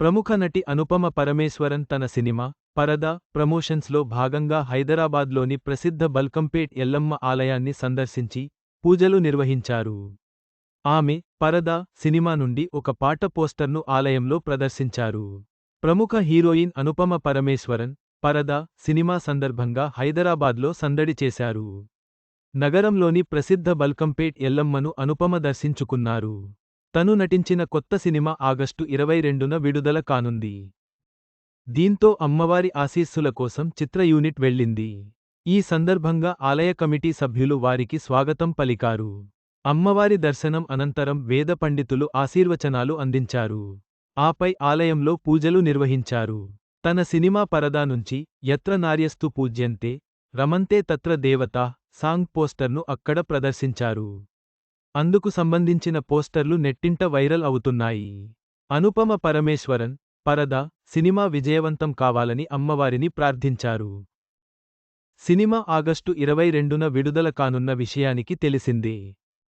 ప్రముఖ నటి అనుపమ పరమేశ్వరన్ తన సినిమా పరదా ప్రమోషన్స్లో భాగంగా హైదరాబాద్లోని ప్రసిద్ధ బల్కంపేట్ ఎల్లమ్మ ఆలయాన్ని సందర్శించి పూజలు నిర్వహించారు. ఆమె పరదా సినిమా నుండి ఒక పాట పోస్టర్ను ఆలయంలో ప్రదర్శించారు. ప్రముఖ హీరోయిన్ అనుపమ పరమేశ్వరన్ పరదా సినిమా సందర్భంగా హైదరాబాద్లో సందడి చేశారు. నగరంలోని ప్రసిద్ధ బల్కంపేట్ ఎల్లమ్మను అనుపమ దర్శించుకున్నారు. తను నటించిన కొత్త సినిమా ఆగస్టు ఇరవై రెండున విడుదల కానుంది. దీంతో అమ్మవారి ఆశీస్సుల కోసం చిత్ర యూనిట్ వెళ్ళింది. ఈ సందర్భంగా ఆలయ కమిటీ సభ్యులు వారికి స్వాగతం పలికారు. అమ్మవారి దర్శనం అనంతరం వేద పండితులు ఆశీర్వచనాలు అందించారు. ఆపై ఆలయంలో పూజలు నిర్వహించారు. తన సినిమా పరదా నుంచి యత్ర నార్యస్తు పూజ్యంతే రమంతే తత్ర దేవతా సాంగ్ పోస్టర్ను అక్కడ ప్రదర్శించారు. అందుకు సంబంధించిన పోస్టర్లు నెట్టింట వైరల్ అవుతున్నాయి. అనుపమ పరమేశ్వరన్ పరద సినిమా విజయవంతం కావాలని అమ్మవారిని ప్రార్థించారు. సినిమా ఆగస్టు ఇరవై రెండున విడుదల కానున్న విషయానికి తెలిసిందే.